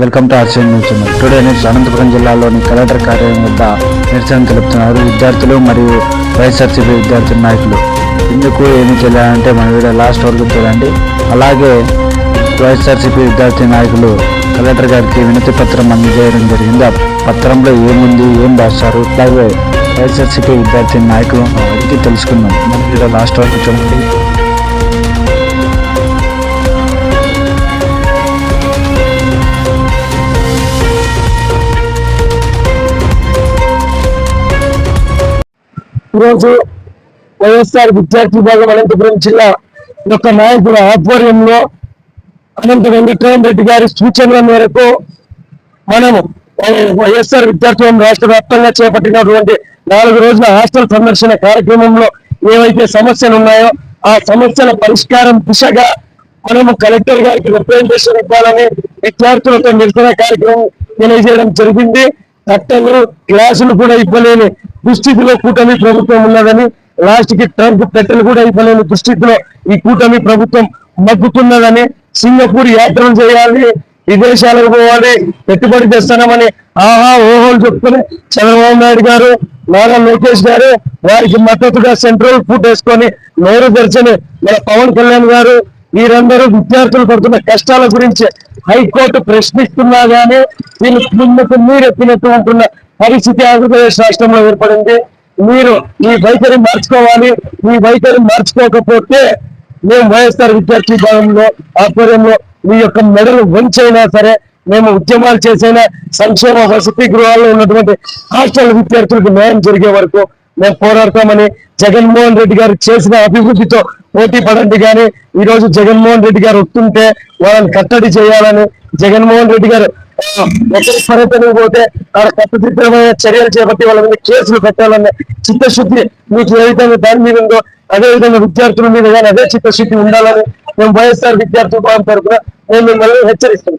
Welcome to RCN news channel today news Anantapuram జిల్లాలోని collector కార్యాలయం వద్ద నిరసన తెలుపుతున్నారు. విద్యార్థులు మరియు వైఎస్ఆర్సీపీ విద్యార్థి నాయకులు. ఇందుకు ఏమి చేయాలంటే మన వీడియో లాస్ట్ వరకు చూడండి. అలాగే వైఎస్ఆర్సీపీ విద్యార్థి నాయకులు కలెక్టర్ గారికి వినతి పత్రం అందజేయడం జరిగింది. ఆ పత్రంలో ఏముంది ఏం రాస్తారు అలాగే వైఎస్ఆర్సీపీ విద్యార్థి నాయకులు అడిగి తెలుసుకుందాం. మన వీడియో లాస్ట్ వరకు చూడండి. ఈరోజు వైఎస్ఆర్ విద్యార్థి విభాగం అనంతపురం జిల్లా యొక్క నాయకుల ఆధ్వర్యంలో అనంత వెంకటరామ రెడ్డి గారి సూచనల మేరకు మనము వైఎస్ఆర్ విద్యార్థి రాష్ట్ర వ్యాప్తంగా చేపట్టినటువంటి నాలుగు రోజుల హాస్టల్ సందర్శన కార్యక్రమంలో ఏవైతే సమస్యలు ఉన్నాయో ఆ సమస్యల పరిష్కారం దిశగా మనము కలెక్టర్ గారికి రిప్రజెంటేషన్ ఇవ్వాలని విద్యార్థులతో నిరసన కార్యక్రమం తెలియజేయడం జరిగింది. కట్టలు క్లాసులు కూడా ఇవ్వలేని దుస్థితిలో కూటమి ప్రభుత్వం ఉన్నదని లాస్ట్కి ట్రంప్ పెట్టెలు కూడా ఇవ్వలేని దుస్థితిలో ఈ కూటమి ప్రభుత్వం మగ్గుతున్నదని సింగపూర్ యాత్రలు చేయాలి విదేశాలకు పోవాలి పెట్టుబడి తెస్తానమని ఆహా ఓహోలు చెప్తుని చంద్రబాబు నాయుడు గారు నారా లోకేష్ గారు వారికి మద్దతుగా సెంట్రల్ ఫుడ్ వేసుకొని నోరు తెరచని మన పవన్ కళ్యాణ్ గారు వీరందరూ విద్యార్థులు పడుతున్న కష్టాల గురించి హైకోర్టు ప్రశ్నిస్తున్నా గానీ వీళ్ళు ముందుకు మీరు ఎత్తినట్టు ఉంటున్న పరిస్థితి ఆంధ్రప్రదేశ్ రాష్ట్రంలో ఏర్పడింది. మీరు ఈ వైఖరి మార్చుకోవాలి. ఈ వైఖరి మార్చుకోకపోతే మేము వైఎస్ఆర్ విద్యార్థి విభాగంలో ఆధ్వర్యంలో మీ యొక్క మెడలు వంచైనా సరే మేము ఉద్యమాలు చేసైనా సంక్షేమ వసతి గృహాల్లో ఉన్నటువంటి హాస్టల్ విద్యార్థులకు న్యాయం జరిగే వరకు మేము పోరాడతామని జగన్మోహన్ రెడ్డి గారు చేసిన అభివృద్ధితో పోటీ పడండి కానీ ఈ రోజు జగన్మోహన్ రెడ్డి గారు వస్తుంటే వాళ్ళని కట్టడి చేయాలని జగన్మోహన్ రెడ్డి గారు ఆ, పర్యటనకు పోతే ఆడ కట్టుదిట్టమైన చర్యలు చేపట్టి వాళ్ళ మీద కేసులు పెట్టాలనే చిత్తశుద్ధి మీకు ఏ విధంగా దాని మీద ఉందో అదే విధంగా విద్యార్థుల మీద కానీ అదే చిత్తశుద్ధి ఉండాలని మేము వైఎస్ఆర్ విద్యార్థి విభాగం తరఫున మేము మిమ్మల్ని హెచ్చరిస్తున్నాం.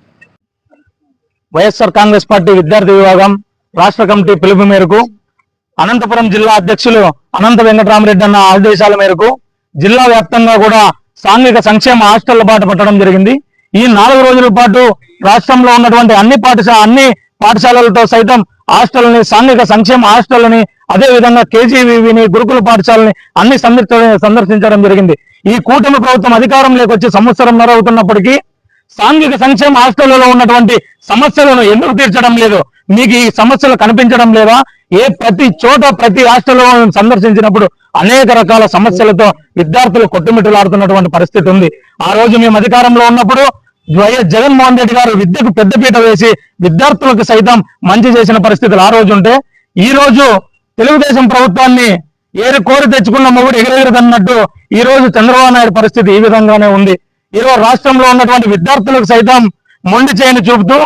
వైఎస్ఆర్ కాంగ్రెస్ పార్టీ విద్యార్థి విభాగం రాష్ట్ర కమిటీ పిలుపు మేరకు అనంతపురం జిల్లా అధ్యక్షులు అనంత వెంకటరామరెడ్డి అన్న ఆదేశాల మేరకు జిల్లా వ్యాప్తంగా కూడా సాంఘిక సంక్షేమ హాస్టళ్ళ బాట పట్టడం జరిగింది. ఈ నాలుగు రోజుల పాటు రాష్ట్రంలో ఉన్నటువంటి అన్ని పాఠశాల అన్ని పాఠశాలలతో సైతం హాస్టల్ని సాంఘిక సంక్షేమ హాస్టల్ని అదే విధంగా కేజీవీని గురుకుల పాఠశాలని అన్ని సందర్శ- సందర్శించడం జరిగింది. ఈ కూటమి ప్రభుత్వం అధికారంలోకి వచ్చి సంవత్సరం అవుతున్నప్పటికీ సాంఘిక సంక్షేమ హాస్టళ్ళలో ఉన్నటువంటి సమస్యలను ఎందుకు తీర్చడం లేదు? మీకు ఈ సమస్యలు కనిపించడం లేదా? ఏ ప్రతి చోట ప్రతి రాష్ట్రంలో సందర్శించినప్పుడు అనేక రకాల సమస్యలతో విద్యార్థులు కొట్టుమిట్టలాడుతున్నటువంటి పరిస్థితి ఉంది. ఆ రోజు మేము అధికారంలో ఉన్నప్పుడు వైఎస్ జగన్మోహన్ రెడ్డి గారు విద్యకు పెద్దపీట వేసి విద్యార్థులకు సైతం మంచి చేసిన పరిస్థితులు ఆ రోజు ఉంటే ఈ రోజు తెలుగుదేశం ప్రభుత్వాన్ని ఏరు కోరి తెచ్చుకున్న మొగుడు ఎగరెగరదన్నట్టు ఈ రోజు చంద్రబాబు నాయుడు పరిస్థితి ఈ విధంగానే ఉంది. ఈ రోజు రాష్ట్రంలో ఉన్నటువంటి విద్యార్థులకు సైతం మొండి చేయని చూపుతూ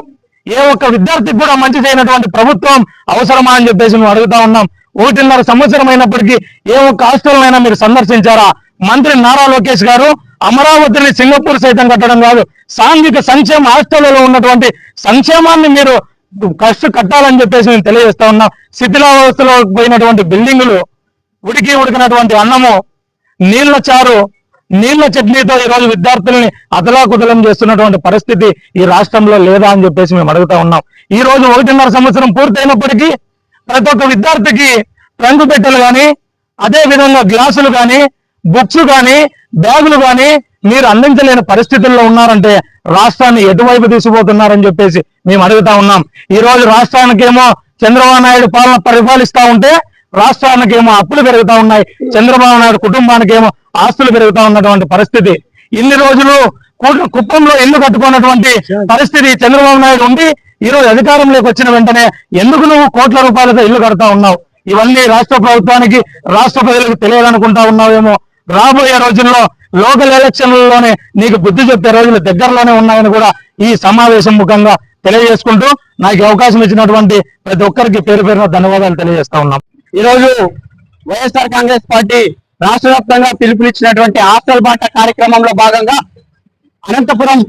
ఏ ఒక్క విద్యార్థికి కూడా మంచి చేయనటువంటి ప్రభుత్వం అవసరమా అని చెప్పేసి మేము అడుగుతా ఉన్నాం. ఒకటిన్నర సంవత్సరం అయినప్పటికీ ఏ ఒక్క హాస్టల్నైనా మీరు సందర్శించారా? మంత్రి నారా లోకేష్ గారు అమరావతిని సింగపూర్ సైతం కట్టడం కాదు సాంఘిక సంక్షేమ హాస్టళ్ళలో ఉన్నటువంటి సంక్షేమాన్ని మీరు కష్ట కట్టాలని చెప్పేసి మేము తెలియజేస్తా ఉన్నాం. శిథిలావస్థలో పోయినటువంటి బిల్డింగులు ఉడికి ఉడికినటువంటి అన్నము నీళ్ళ చారు నీళ్ళ చట్నీతో ఈ రోజు విద్యార్థుల్ని అతలాకుతలం చేస్తున్నటువంటి పరిస్థితి ఈ రాష్ట్రంలో లేదా అని చెప్పేసి మేము అడుగుతా ఉన్నాం. ఈ రోజు ఒకటిన్నర సంవత్సరం పూర్తయినప్పటికీ ప్రతి ఒక్క విద్యార్థికి ట్రంక్ పెట్టెలు కానీ అదే విధంగా గ్లాసులు కానీ బుక్స్ కానీ బ్యాగులు కానీ మీరు అందించలేని పరిస్థితుల్లో ఉన్నారంటే రాష్ట్రాన్ని ఎటువైపు తీసిపోతున్నారని చెప్పేసి మేము అడుగుతా ఉన్నాం. ఈ రోజు రాష్ట్రానికేమో చంద్రబాబు నాయుడు పాలన పరిపాలిస్తా ఉంటే రాష్ట్రానికేమో అప్పులు పెరుగుతా ఉన్నాయి. చంద్రబాబు నాయుడు కుటుంబానికేమో ఆస్తులు పెరుగుతా ఉన్నటువంటి పరిస్థితి. ఇన్ని రోజులు కుప్పంలో ఇల్లు కట్టుకున్నటువంటి పరిస్థితి చంద్రబాబు నాయుడు ఉండి ఈ రోజు అధికారంలోకి వచ్చిన వెంటనే ఎందుకు నువ్వు కోట్ల రూపాయలతో ఇల్లు కడతా ఉన్నావు? ఇవన్నీ రాష్ట్ర ప్రభుత్వానికి రాష్ట్ర ప్రజలకు తెలియాలనుకుంటా ఉన్నావేమో? రాబోయే రోజుల్లో లోకల్ ఎలక్షన్లలోనే నీకు బుద్ధి చెప్పే రోజులు దగ్గరలోనే ఉన్నాయని కూడా ఈ సమావేశం ముఖంగా తెలియజేసుకుంటూ నాకు అవకాశం ఇచ్చినటువంటి ప్రతి ఒక్కరికి పేరు పేరున ధన్యవాదాలు తెలియజేస్తా ఉన్నాం. ఈ రోజు వైఎస్ఆర్ కాంగ్రెస్ పార్టీ రాష్ట్ర వ్యాప్తంగా పిలుపునిచ్చినటువంటి హాస్టల్ బాట కార్యక్రమంలో భాగంగా అనంతపురం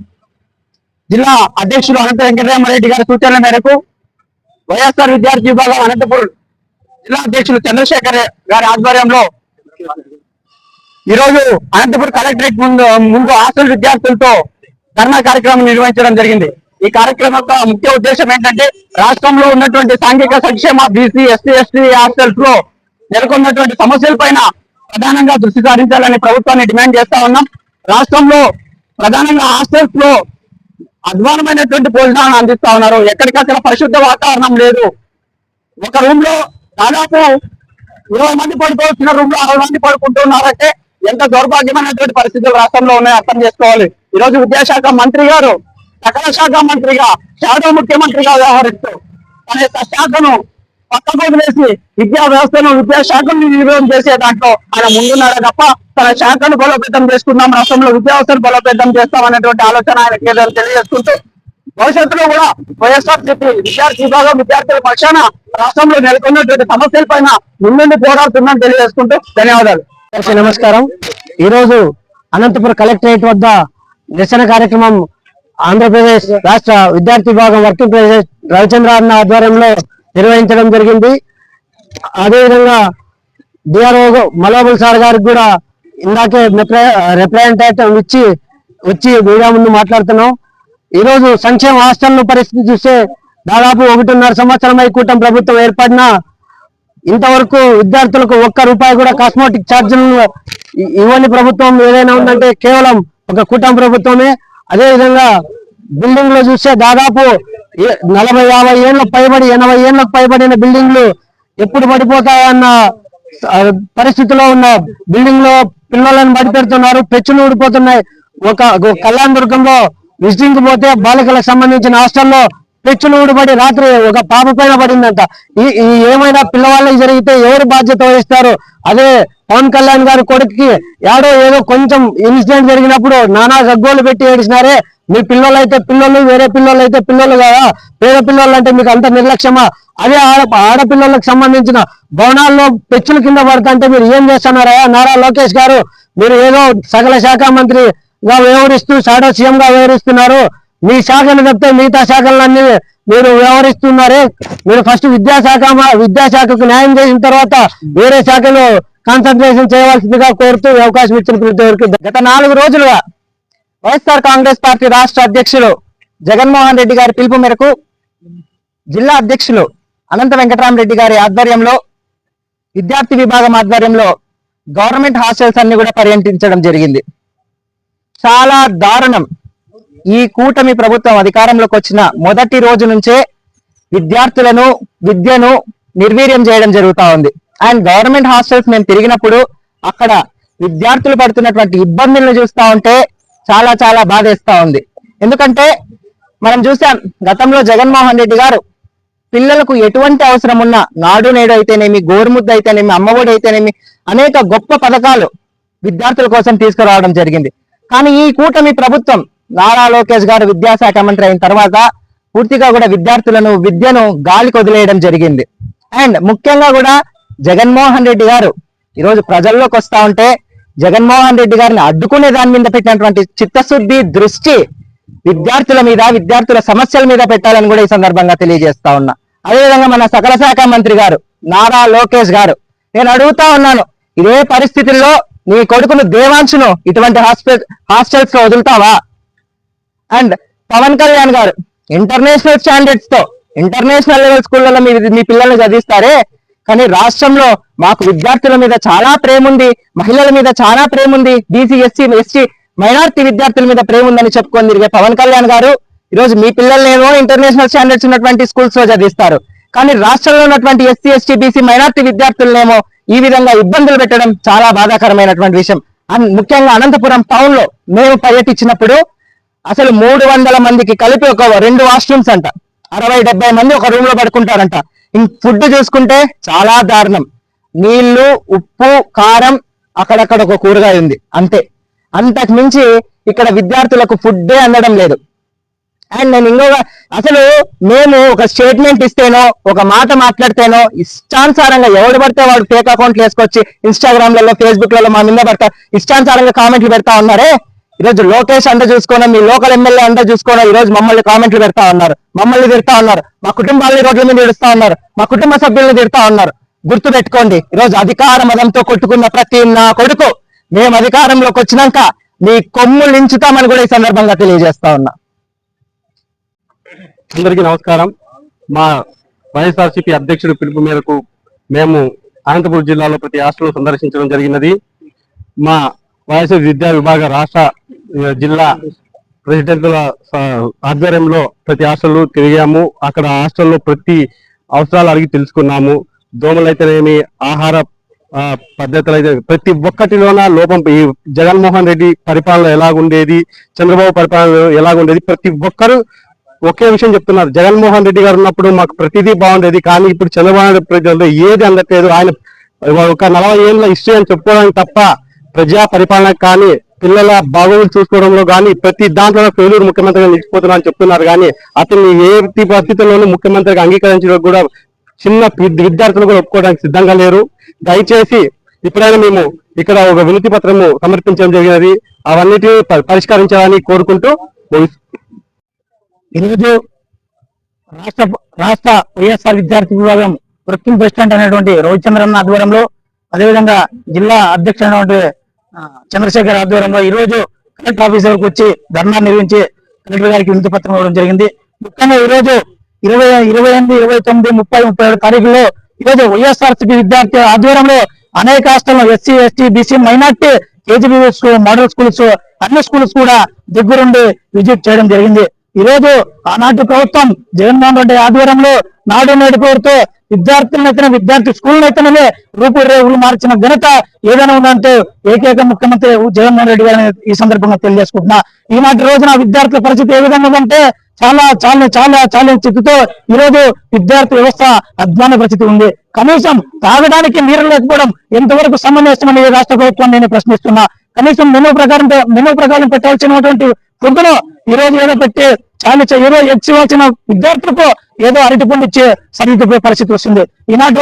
జిల్లా అధ్యక్షులు అనంత వెంకటరామరెడ్డి గారి సూచనల మేరకు వైఎస్ఆర్ విద్యార్థి విభాగం అనంతపురం జిల్లా అధ్యక్షులు చంద్రశేఖర్ గారి ఆధ్వర్యంలో ఈరోజు అనంతపురం కలెక్టరేట్ ముందు ముందు హాస్టల్ విద్యార్థులతో ధర్నా కార్యక్రమం నిర్వహించడం జరిగింది. ఈ కార్యక్రమం యొక్క ముఖ్య ఉద్దేశం ఏంటంటే రాష్ట్రంలో ఉన్నటువంటి సాంఘిక సంక్షేమ బీసీ ఎస్సీ ఎస్టీ హాస్టల్స్లో నెలకొన్నటువంటి సమస్యల పైన ప్రధానంగా దృష్టి సారించాలని ప్రభుత్వాన్ని డిమాండ్ చేస్తా ఉన్నాం. రాష్ట్రంలో ప్రధానంగా హాస్టల్స్లో అధ్వానమైనటువంటి భోజనాలను అందిస్తా ఉన్నారు. ఎక్కడికక్కడ పరిశుద్ధ వాతావరణం లేదు. ఒక రూమ్లో దాదాపు ఇరవై మంది పడుకోవచ్చిన రూమ్లో అరవై మంది పడుకుంటున్నారంటే ఎంత దౌర్భాగ్యమైనటువంటి పరిస్థితులు రాష్ట్రంలో ఉన్నాయో అర్థం చేసుకోవాలి. ఈ రోజు విద్యాశాఖ మంత్రి గారు సకల శాఖ మంత్రిగా షాడో ముఖ్యమంత్రిగా వ్యవహరిస్తూ తన యొక్క శాఖను పక్కకు వదిలేసి విద్యా వ్యవస్థను విద్యాశాఖను నిర్వహణ చేసే దాంట్లో ఆయన ముందున్నాడు తప్ప తన శాఖను బలోపేతం చేసుకుందాం రాష్ట్రంలో విద్యా వ్యవస్థను బలోపేతం చేస్తాం అనేటువంటి ఆలోచన ఆయనకి ఏదైనా తెలియజేసుకుంటూ భవిష్యత్తులో కూడా వైఎస్ఆర్ సిపి విద్యార్థి విభాగం విద్యార్థుల పక్షాన రాష్ట్రంలో నెలకొన్నటువంటి సమస్యల పైన ముందుండి పోరాడుతుందని తెలియజేసుకుంటూ ధన్యవాదాలు. నమస్కారం. ఈ రోజు అనంతపురం కలెక్టరేట్ వద్ద నిరసన కార్యక్రమం ఆంధ్రప్రదేశ్ రాష్ట్ర విద్యార్థి విభాగం వర్కింగ్ ప్రెసిడెంట్ రవిచంద్ర అన్న ఆధ్వర్యంలో నిర్వహించడం జరిగింది. అదేవిధంగా డిఆర్ఓ మలోబుల్ సార్ గారికి కూడా ఇందాకే రిప్రజెంటేటివ్ ఇచ్చి వచ్చి మీడియా ముందు మాట్లాడుతున్నాం. ఈరోజు సంక్షేమ హాస్టల్ పరిస్థితి చూస్తే దాదాపు ఒకటిన్నర సంవత్సరం కూటం కూటమి ప్రభుత్వం ఏర్పడినా ఇంతవరకు విద్యార్థులకు ఒక్క రూపాయి కూడా కాస్మోటిక్ ఛార్జీలు ఇవ్వని ప్రభుత్వం ఏదైనా ఉందంటే కేవలం ఒక కూటమి ప్రభుత్వమే. అదే విధంగా బిల్డింగ్లో చూస్తే దాదాపు నలభై యాభై ఏళ్ళకు పైబడి ఎనభై ఏళ్ళకు పైబడిన బిల్డింగ్లు ఎప్పుడు పడిపోతాయన్న పరిస్థితిలో ఉన్న బిల్డింగ్లో పిల్లలను బడి పెడుతున్నారు పెచ్చులు ఊడిపోతున్నాయి. ఒక ఒక కళ్యాణ దుర్గంలో విజిటింగ్ పోతే బాలికలకు సంబంధించిన హాస్టల్లో పెచ్చులు ఊడిపడి రాత్రి ఒక పాప పైన పడిందంట. ఈ ఏమైనా పిల్లవాళ్ళకి జరిగితే ఎవరు బాధ్యత వహిస్తారు? అదే పవన్ కళ్యాణ్ గారి కొడుకుకి ఏడో ఏదో కొంచెం ఇన్సిడెంట్ జరిగినప్పుడు నానా గగ్గోలు పెట్టి ఏడిచినారే మీ పిల్లలు అయితే పిల్లలు వేరే పిల్లలు అయితే పిల్లలు కదా పేద పిల్లలు అంటే మీకు అంత నిర్లక్ష్యమా? అదే ఆడ ఆడపిల్లలకు సంబంధించిన భవనాల్లో పెచ్చుల కింద పడుతుంటే మీరు ఏం చేస్తున్నారా? నారా లోకేష్ గారు మీరు ఏదో సకల శాఖ మంత్రిగా వ్యవహరిస్తూ షాడో సీఎంగా వ్యవహరిస్తున్నారు. మీ శాఖను తప్పితే మిగతా శాఖలన్నీ మీరు వ్యవహరిస్తున్నారే. మీరు ఫస్ట్ విద్యాశాఖ మా- విద్యాశాఖకు న్యాయం చేసిన తర్వాత వేరే శాఖలో కాన్సన్ట్రేషన్ చేయవలసిందిగా కోరుతూ అవకాశం ఇచ్చిన ప్రతి గత నాలుగు రోజులుగా వైఎస్ఆర్ కాంగ్రెస్ పార్టీ రాష్ట్ర అధ్యక్షులు జగన్మోహన్ రెడ్డి గారి పిలుపు మేరకు జిల్లా అధ్యక్షులు అనంత వెంకటరామరెడ్డి గారి ఆధ్వర్యంలో విద్యార్థి విభాగం ఆధ్వర్యంలో గవర్నమెంట్ హాస్టల్స్ అన్ని కూడా పర్యటించడం జరిగింది. చాలా దారుణం. ఈ కూటమి ప్రభుత్వం అధికారంలోకి వచ్చిన మొదటి రోజు నుంచే విద్యార్థులను విద్యను నిర్వీర్యం చేయడం జరుగుతూ ఉంది. అండ్ గవర్నమెంట్ హాస్టల్స్ మేము తిరిగినప్పుడు అక్కడ విద్యార్థులు పడుతున్నటువంటి ఇబ్బందులను చూస్తా ఉంటే చాలా చాలా బాధేస్తా ఉంది. ఎందుకంటే మనం చూసాం గతంలో జగన్మోహన్ రెడ్డి గారు పిల్లలకు ఎటువంటి అవసరం ఉన్నా నాడు నేడు అయితేనేమి గోరుముద్ద అయితేనేమి అమ్మఒడి అయితేనేమి అనేక గొప్ప పథకాలు విద్యార్థుల కోసం తీసుకురావడం జరిగింది. కానీ ఈ కూటమి ప్రభుత్వం నారా లోకేష్ గారు విద్యాశాఖ మంత్రి అయిన తర్వాత పూర్తిగా కూడా విద్యార్థులను విద్యను గాలికి వదిలేయడం జరిగింది. అండ్ ముఖ్యంగా కూడా జగన్మోహన్ రెడ్డి గారు ఈరోజు ప్రజల్లోకి వస్తా ఉంటే జగన్మోహన్ రెడ్డి గారిని అడ్డుకునే దాని మీద పెట్టినటువంటి చిత్తశుద్ధి దృష్టి విద్యార్థుల మీద విద్యార్థుల సమస్యల మీద పెట్టాలని కూడా ఈ సందర్భంగా తెలియజేస్తా ఉన్నా. అదేవిధంగా మన సకల శాఖ మంత్రి గారు నారా లోకేష్ గారు నేను అడుగుతా ఉన్నాను ఇదే పరిస్థితుల్లో నీ కొడుకును దేవాంశును ఇటువంటి హాస్పిటల్ హాస్టల్స్లో వదులుతావా? And Pavan Kalyan garu international స్టాండర్డ్స్తో international level స్కూళ్ళలో మీ మీ పిల్లల్ని చదివిస్తారే? కానీ రాష్ట్రంలో మాకు విద్యార్థుల మీద చాలా ప్రేమ ఉంది మహిళల మీద చాలా ప్రేమ ఉంది బీసీ ఎస్సీ ఎస్టీ మైనార్టీ విద్యార్థుల మీద ప్రేమ ఉందని చెప్పుకొని తిరిగే పవన్ కళ్యాణ్ గారు ఈరోజు మీ పిల్లల్నేమో ఇంటర్నేషనల్ స్టాండర్డ్స్ ఉన్నటువంటి స్కూల్స్లో చదివిస్తారు. కానీ రాష్ట్రంలో ఉన్నటువంటి ఎస్సీ ఎస్టీ బీసీ మైనార్టీ విద్యార్థులనేమో ఈ విధంగా ఇబ్బందులు పెట్టడం చాలా బాధాకరమైనటువంటి విషయం. అండ్ ముఖ్యంగా అనంతపురం టౌన్లో మేము పర్యటించినప్పుడు అసలు మూడు వందల మందికి కలిపి ఒక రెండు వాష్రూమ్స్ అంట. అరవై డెబ్బై మంది ఒక రూమ్లో పడుకుంటారంట. ఫుడ్ చూసుకుంటే చాలా దారుణం. నీళ్ళు ఉప్పు కారం అక్కడక్కడ ఒక కూరగాయ ఉంది. అంతే. అంతకు మించి ఇక్కడ విద్యార్థులకు ఫుడ్డే అందడం లేదు. అండ్ నేను ఇంకొక అసలు మేము ఒక స్టేట్మెంట్ ఇస్తేనో ఒక మాట మాట్లాడితేనో ఇష్టానుసారంగా ఎవడు పడితే వాడు ఫేక్ అకౌంట్లు వేసుకొచ్చి ఇన్స్టాగ్రామ్లలో ఫేస్బుక్లలో మా మీద పడతా ఇష్టానుసారంగా కామెంట్లు పెడతా ఉన్నారే? ఈ రోజు లోకేష్ అండ చూసుకోవడం మీ లోకల్ ఎమ్మెల్యే అండ చూసుకోవడం ఈరోజు రోజు మమ్మల్ని కామెంట్లు పెడతా ఉన్నారు. మమ్మల్ని తిడతా ఉన్నారు. మా కుటుంబాలని రోడ్ల మీద తిడుస్తా ఉన్నారు. మా కుటుంబ సభ్యులను తిడతా ఉన్నారు. గుర్తు పెట్టుకోండి ఈరోజు రోజు అధికార మదంతో కొట్టుకున్న ప్రతి నా కొడుకు మేము అధికారంలోకి వచ్చినాక మీ కొమ్ములు నించుతామని కూడా ఈ సందర్భంగా తెలియజేస్తా ఉన్నా. అందరికీ నమస్కారం. మా వైఎస్ఆర్సీపీ అధ్యక్షుడు పిలుపు మేరకు మేము అనంతపురం జిల్లాలో ప్రతి హాస్టల్ సందర్శించడం జరిగినది. మా వైఎస్ఆర్ విద్యా విభాగ రాష్ట్ర జిల్లా ప్రెసిడెంట్ల ఆధ్వర్యంలో ప్రతి హాస్టల్ తిరిగాము. అక్కడ హాస్టల్లో ప్రతి అవసరాలు అడిగి తెలుసుకున్నాము. దోమలైతేనేమి ఆహార పద్ధతులు అయితే ప్రతి ఒక్కటిలోన లోపం ఈ జగన్మోహన్ రెడ్డి పరిపాలన ఎలాగుండేది చంద్రబాబు పరిపాలన ఎలాగుండేది ప్రతి ఒక్కరు ఒకే విషయం చెప్తున్నారు. జగన్మోహన్ రెడ్డి గారు ఉన్నప్పుడు మాకు ప్రతిదీ బాగుండేది. కానీ ఇప్పుడు చంద్రబాబు నాయుడు ప్రజల్లో ఏది అందట్లేదు. ఆయన ఒక నలభై ఏళ్ళ హిస్టరీ అని చెప్పుకోవడానికి తప్ప ప్రజా పరిపాలన కానీ పిల్లల బాగోగులు చూసుకోవడంలో కానీ ప్రతి దాంట్లో పేలూరు ముఖ్యమంత్రిగా నిలిచిపోతున్నా అని చెప్తున్నారు. కానీ అతన్ని ఏ పరిస్థితుల్లోనూ ముఖ్యమంత్రిగా అంగీకరించడం కూడా చిన్న విద్యార్థులు కూడా ఒప్పుకోవడానికి సిద్ధంగా లేరు. దయచేసి ఇప్పుడైనా మేము ఇక్కడ ఒక వినతి పత్రము సమర్పించడం జరిగినది. అవన్నిటిని పరిష్కరించాలని కోరుకుంటూ ఈరోజు రాష్ట్ర రాష్ట్ర వైఎస్ఆర్ విద్యార్థి విభాగం వర్కింగ్ ప్రెసిడెంట్ అనేటువంటి రవిచంద్రన్ ఆధ్వర్యంలో అదేవిధంగా జిల్లా అధ్యక్షుడు అయినటువంటి చంద్రశేఖర్ ఆధ్వర్యంలో ఈ రోజు కలెక్టర్ ఆఫీస్ వరకు వచ్చి ధర్నా నిర్వహించి కలెక్టర్ గారికి వినతి పత్రం ఇవ్వడం జరిగింది. ముఖ్యంగా ఈ రోజు ఇరవై ఇరవై ఎనిమిది ఇరవై తొమ్మిది ముప్పై ముప్పై ఏడు తారీఖుల్లో ఈ రోజు వైఎస్ఆర్సీపీ విద్యార్థి ఆధ్వర్యంలో అనేక హాస్టల్లో SC ST BC minority KGB school model schools అన్ని స్కూల్స్ కూడా దగ్గరుండి విజిట్ చేయడం జరిగింది. ఈ రోజు ఆనాటి ప్రభుత్వం జగన్మోహన్ రెడ్డి ఆధ్వర్యంలో నాడు నేడు పేరుతో విద్యార్థులనైతేనే విద్యార్థి స్కూల్ రూపురేవులు మార్చిన ఘనత ఏదైనా ఉందంటే ఏకైక ముఖ్యమంత్రి జగన్మోహన్ రెడ్డి గారిని ఈ సందర్భంగా తెలియజేసుకుంటున్నా. ఈనాటి రోజున విద్యార్థుల పరిస్థితి ఏ విధంగా ఉందంటే చాలా చాలా చాలా చాలా చిత్తుతో ఈ రోజు విద్యార్థి వ్యవస్థ అధ్వాన పరిస్థితి ఉంది. కనీసం తాగడానికి నీరు లేకపోవడం ఎంతవరకు సమంజసమని రాష్ట్ర ప్రభుత్వం నేను ప్రశ్నిస్తున్నా. కనీసం మెనూ ప్రకారం మెనూ ప్రకారం పెట్టాల్సినటువంటి ఫుడ్ను ఈ రోజు ఏదో పెట్టి చాలా ఏదో ఇవ్వాల్సిన విద్యార్థులకు ఏదో అరటి పండు ఇచ్చే సరిగ్గా పరిస్థితి వస్తుంది. ఈనాటి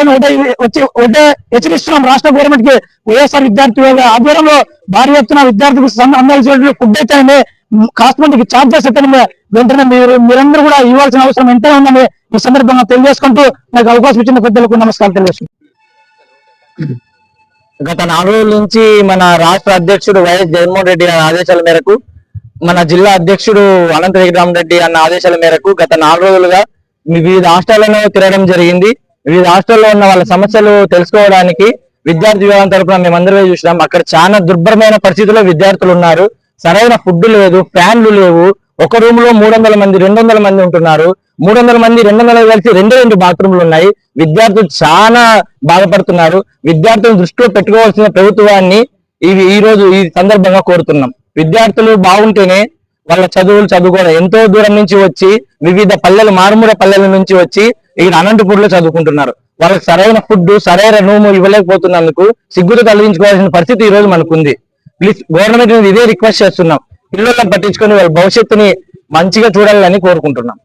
వచ్చి ఒకటే హెచ్చరిస్తున్నాం. రాష్ట్ర గవర్నమెంట్కి వైఎస్ఆర్ విద్యార్థి ఆధ్వర్యంలో భారీ ఎత్తున విద్యార్థులకు సం- అందాల్సిన ఫుడ్ అయితే కాస్ట్ మందికి ఛార్జెస్ అయితే వెంటనే మీరు మీరందరూ కూడా ఇవ్వాల్సిన అవసరం ఎంతైనా ఉందని ఈ సందర్భంగా తెలియజేసుకుంటూ నాకు అవకాశం ఇచ్చిన పెద్దలకు నమస్కారం తెలియజేస్తున్నాను. గత నాలుగు రోజుల నుంచి మన రాష్ట్ర అధ్యక్షుడు వైఎస్ జగన్మోహన్ రెడ్డి గారి ఆదేశాల మేరకు మన జిల్లా అధ్యక్షుడు అనంత రెడ్డి అన్న ఆదేశాల మేరకు గత నాలుగు రోజులుగా వివిధ హాస్టళ్ళను తిరగడం జరిగింది. వివిధ రాష్ట్రాల్లో ఉన్న వాళ్ళ సమస్యలు తెలుసుకోవడానికి విద్యార్థి విభాగం తరపున మేమందరమే చూసినాం. అక్కడ చాలా దుర్భరమైన పరిస్థితుల్లో విద్యార్థులు ఉన్నారు. సరైన ఫుడ్ లేదు ఫ్యాన్లు లేవు. ఒక రూమ్లో మూడు మంది రెండు వందల మంది ఉంటున్నారు. మూడు వందల మంది రెండు వందల కలిసి రెండు రెండు బాత్రూమ్లు ఉన్నాయి. విద్యార్థులు చాలా బాధపడుతున్నారు. విద్యార్థులను దృష్టిలో పెట్టుకోవాల్సిన ప్రభుత్వాన్ని ఇవి ఈ రోజు ఈ సందర్భంగా కోరుతున్నాం. విద్యార్థులు బాగుంటేనే వాళ్ళ చదువులు చదువుకోవడం ఎంతో దూరం నుంచి వచ్చి వివిధ పల్లెలు మారుమూల పల్లెల నుంచి వచ్చి ఇక్కడ అనంతపూర్లో చదువుకుంటున్నారు. వాళ్ళకి సరైన ఫుడ్ సరైన రూము ఇవ్వలేకపోతున్నందుకు సిగ్గుతో కలిగించుకోవాల్సిన పరిస్థితి ఈ రోజు మనకుంది. ప్లీజ్ గవర్నమెంట్ ఇదే రిక్వెస్ట్ చేస్తున్నాం. పిల్లలను పట్టించుకొని వాళ్ళ భవిష్యత్తుని మంచిగా చూడాలని కోరుకుంటున్నాం.